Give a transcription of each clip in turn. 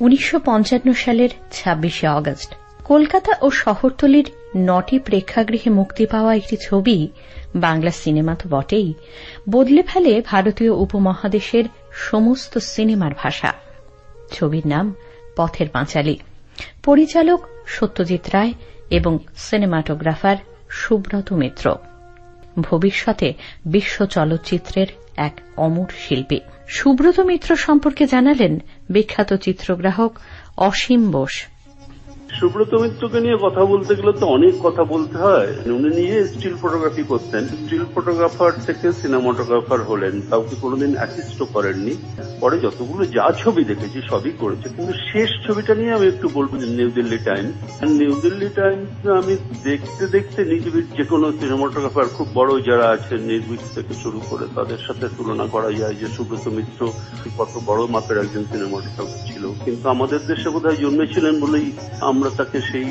উনিশশো পঞ্চান্ন সালের ছাব্বিশে অগস্ট। কলকাতা ও শহরতলির নটি প্রেক্ষাগৃহে মুক্তি পাওয়া একটি ছবি বাংলা সিনেমা তো বটেই, বদলে ফেলে ভারতীয় উপমহাদেশের সমস্ত সিনেমার ভাষা। ছবির নাম পথের পাঁচালী। পরিচালক সত্যজিৎ রায় এবং সিনেমাটোগ্রাফার সুব্রত মিত্র। ভবিষ্যতে বিশ্ব চলচ্চিত্রের এক অমর শিল্পী। সুব্রত মিত্র সম্পর্কে জানালেন বিখ্যাত চিত্রগ্রাহক অসীম বোস। সুব্রত মিত্রকে নিয়ে কথা বলতে গেলে তো অনেক কথা বলতে হয়। উনি নিজে স্টিল ফটোগ্রাফি করতেন। স্টিল ফটোগ্রাফার থেকে সিনেমাটোগ্রাফার হলেন। কাউকে কোনোদিন অ্যাসিস্ট করেননি। পরে যতগুলো যা ছবি দেখেছি সবই করেছে। কিন্তু শেষ ছবিটা নিয়ে আমি একটু বলব New Delhi Times New Delhi Times আমি দেখতে দেখতে নিজে যে কোনো সিনেমাটোগ্রাফার, খুব বড় যারা আছেন নির্বিক থেকে শুরু করে তাদের সাথে তুলনা করা যায় যে সুব্রত মিত্র কত বড় মাপের একজন সিনেমাটোগ্রাফার ছিল। কিন্তু আমাদের দেশে বোধহয় জন্মেছিলেন বলেই আমরা তাকে সেই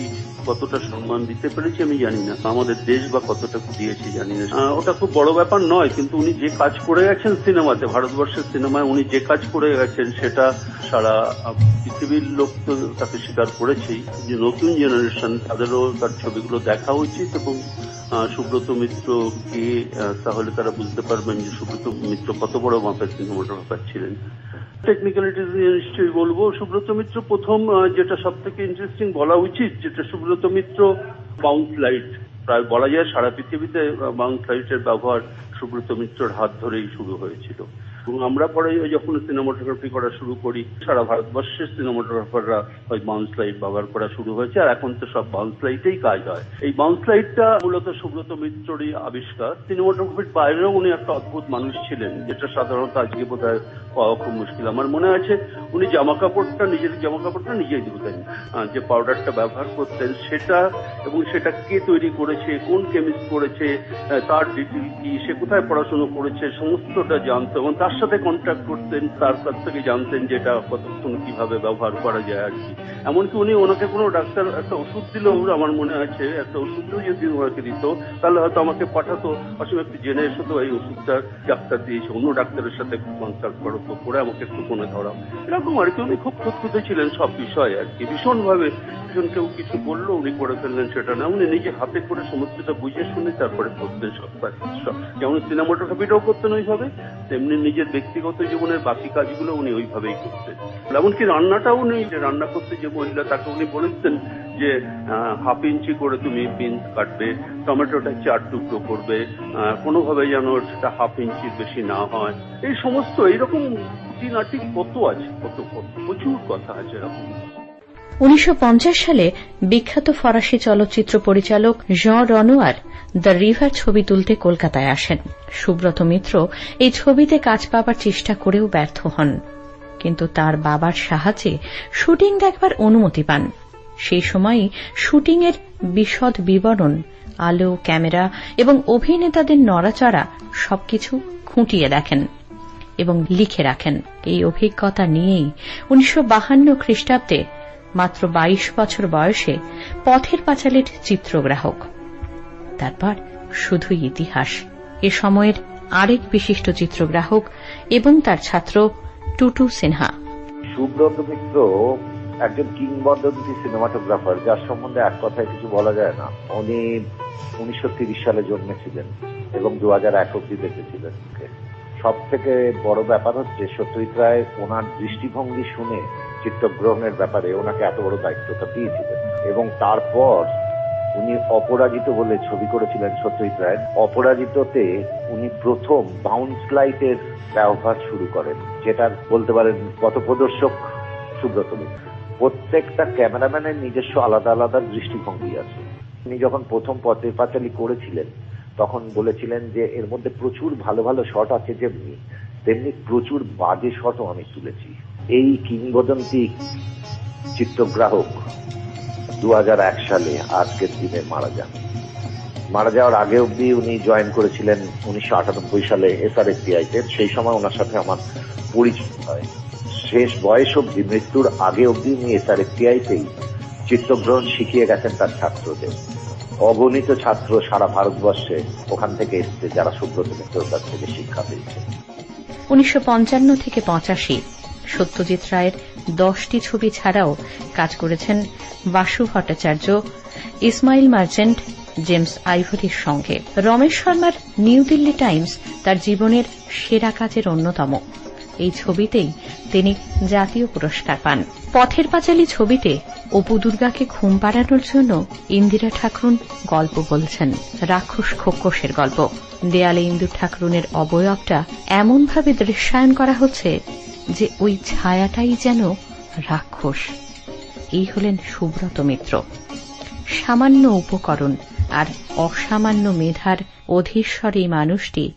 কতটা সম্মান দিতে পেরেছি আমি জানি না। আমাদের দেশ বা কতটা দিয়েছি জানি না। ওটা খুব বড় ব্যাপার নয়, কিন্তু উনি যে কাজ করে গেছেন সিনেমাতে, ভারতবর্ষের সিনেমায় উনি যে কাজ করে গেছেন সেটা সারা পৃথিবীর লোক তো তাকে স্বীকার করেছেই। যে নতুন জেনারেশন, তাদেরও তার ছবিগুলো দেখা উচিত এবং সুব্রত মিত্র কে তাহলে তারা বুঝতে পারবেন যে সুব্রত মিত্র কত বড় মাপের সিনেমাটোগ্রাফার ছিলেন। টেকনিক্যালিটিস নিশ্চয়ই বলব। সুব্রত মিত্র প্রথম যেটা সব থেকে ইন্টারেস্টিং বলা উচিত, যেটা সুব্রত মিত্র বাউন্স লাইট প্রায় বলা যায় সারা পৃথিবীতে বাউন্স লাইটের ব্যবহার সুব্রত মিত্রর হাত ধরেই শুরু হয়েছিল। এবং আমরা পরে যখন সিনেমাটোগ্রাফি করা শুরু করি, সারা ভারতবর্ষের সিনেমাটোগ্রাফাররা ওই বাউন্স লাইট ব্যবহার করা শুরু হয়েছে, আর এখন তো সব বাউন্স লাইটেই কাজ হয়। এই বাউন্স লাইটটা মূলত সুব্রত মিত্ররই আবিষ্কার। সিনেমাটোগ্রাফির বাইরেও উনি একটা অদ্ভুত মানুষ ছিলেন, যেটা সাধারণত আজকে বোধ হয় পাওয়া খুব মুশকিল। আমার মনে আছে উনি জামা কাপড়টা নিজের জামা কাপড়টা নিজেই ধুতেন যে পাউডারটা ব্যবহার করতেন সেটা এবং সেটা কে তৈরি করেছে, কোন কেমিস্ট করেছে তার ডিটেল কি, সে কোথায় পড়াশোনা করেছে, সমস্তটা জানতো এবং তার সাথে কন্ট্যাক্ট করতেন তার কাছ থেকে জানতেন যে এটা কতক্ষণ কীভাবে ব্যবহার করা যায় আর কি? এমনকি উনি ওনাকে কোনো ডাক্তার একটা ওষুধ দিলেও আমার মনে আছে, একটা ওষুধও যদি ওনাকে দিত, তাহলে হয়তো আমাকে পাঠাতো। অসীম একটু জেনে এসো তো, এই ওষুধটা ডাক্তার দিয়েছে, অন্য ডাক্তারের সাথে কনসাল্ট করো তো, করে আমাকে একটু ফোনে ধরাও। এরকম আর কি, উনি খুব খুঁতখুঁতে ছিলেন সব বিষয়ে আর কি। ভীষণভাবে ভীষণ কেউ কিছু বলল, উনি করে ফেললেন সেটা না। উনি নিজে হাতে করে সমস্তটা বুঝে শুনে তারপরে করতেন সব যেমন সিনেমাটোগ্রাফিটাও করতেন ওইভাবে, তেমনি নিজের ব্যক্তিগত জীবনের বাকি কাজগুলো উনি ওইভাবেই করতেন। এমনকি রান্নাটাও উনি যে রান্না করতে যে মহিলা, তাকে উনি বলেছেন যে হাফ ইঞ্চি করে তুমি বিনস কাটবে, টমেটোটা চার টুকরো করবে কোনোভাবে যেন সেটা হাফ ইঞ্চির বেশি না হয়। এই সমস্ত এইরকম খুঁটিনাটি কত আছে? কত কত? প্রচুর কথা আছে এরকম। উনিশশো পঞ্চাশ সালে বিখ্যাত ফরাসি চলচ্চিত্র পরিচালক জন রনোয়ার দ্য রিভার ছবি তুলতে কলকাতায় আসেন। সুব্রত মিত্র এই ছবিতে কাজ পাবার চেষ্টা করেও ব্যর্থ হন। কিন্তু তার বাবার সাহায্যে শুটিং দেখবার অনুমতি পান। সেই সময়ই শুটিংয়ের বিশদ বিবরণ, আলো, ক্যামেরা এবং অভিনেতাদের নড়াচড়া সবকিছু খুঁটিয়ে দেখেন এবং লিখে রাখেন। এই অভিজ্ঞতা নিয়েই উনিশশো খ্রিস্টাব্দে মাত্র ২২ বছর বয়সে পথের পাঁচালীর চিত্রগ্রাহক। তারপর শুধুই ইতিহাস। এ সময়ের আরেক বিশিষ্ট চিত্রগ্রাহক এবং তার ছাত্র টুটু সিনহা। সুব্রত মিত্র একজন কিংবদন্তি সিনেমাটোগ্রাফার, যার সম্বন্ধে এক কথায় কিছু বলা যায় না। উনি উনিশশো তিরিশ সালে জন্মেছিলেন এবং দু হাজার এক অব্দি দেখেছিলেন সব থেকে বড় ব্যাপার হচ্ছে সত্যজিৎ রায় ওনার দৃষ্টিভঙ্গি শুনে চিত্রগ্রহণের ব্যাপারে ওনাকে এত বড় দায়িত্বটা দিয়েছিলেন। এবং তারপর উনি অপরাজিত বলে ছবি করেছিলেন সত্যজিৎ রায় অপরাজিততে উনি প্রথম বাউন্স লাইটের ব্যবহার শুরু করেন যেটা বলতে পারেন পথপ্রদর্শক সুব্রত মিত্র প্রত্যেকটা ক্যামেরাম্যানের নিজস্ব আলাদা আলাদা দৃষ্টিভঙ্গি আছে। উনি যখন প্রথম পথের পাঁচালি করেছিলেন, তখন বলেছিলেন যে এর মধ্যে প্রচুর ভালো ভালো শট আছে যেমনি, তেমনি প্রচুর বাজে শটও আমি তুলেছি। এই কিংবদন্তি চিত্রগ্রাহক দু হাজার এক সালে আজকের দিনে মারা যান। মারা যাওয়ার আগে অব্দি উনি জয়েন করেছিলেন উনিশশো আটানব্বই সালে এসআরএফটিআইতে সেই সময় ওনার সাথে আমার পরিচয় হয়। শেষ বয়স অব্দি মৃত্যুর আগে অব্দি উনি এসআরএফটিআইতেই চিত্রগ্রহণ শিখিয়ে গেছেন তার ছাত্রদের। অগণিত ছাত্র সারা ভারতবর্ষে ওখান থেকে এসছে যারা সুব্রত মিত্রর কাছ থেকে শিক্ষা পেয়েছে। উনিশশো পঞ্চান্ন থেকে পঁচাশি সত্যজিৎ রায়ের দশটি ছবি ছাড়াও কাজ করেছেন বাসু ভট্টাচার্য, ইসমাইল মার্চেন্ট, জেমস আইভরির সঙ্গে। রমেশ শর্মার নিউ দিল্লি টাইমস তার জীবনের সেরা কাজের অন্যতম। এই ছবিতেই তিনি জাতীয় পুরস্কার পান। পথের পাঁচালী ছবিতে অপু দুর্গাকে ঘুম পাড়ানোর জন্য ইন্দিরা ঠাকুরুন গল্প বলছেন, রাক্ষস খোকসের গল্প। দেয়ালে ইন্দু ঠাকুরুনের অবয়বটা এমনভাবে দৃশ্যায়ন করা হচ্ছে যে ওই ছায়াটাই যেন রাক্ষস। এই হলেন সুব্রত মিত্র। সামান্য উপকরণ আর অসামান্য মেধার অধীশ্বর মানুষটি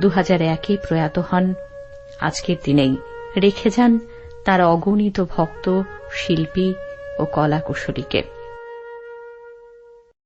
দু হাজার একে প্রয়াত হন আজকের দিনেই। রেখে যান তার অগণিত ভক্ত, শিল্পী ও কলাকুশলীকে।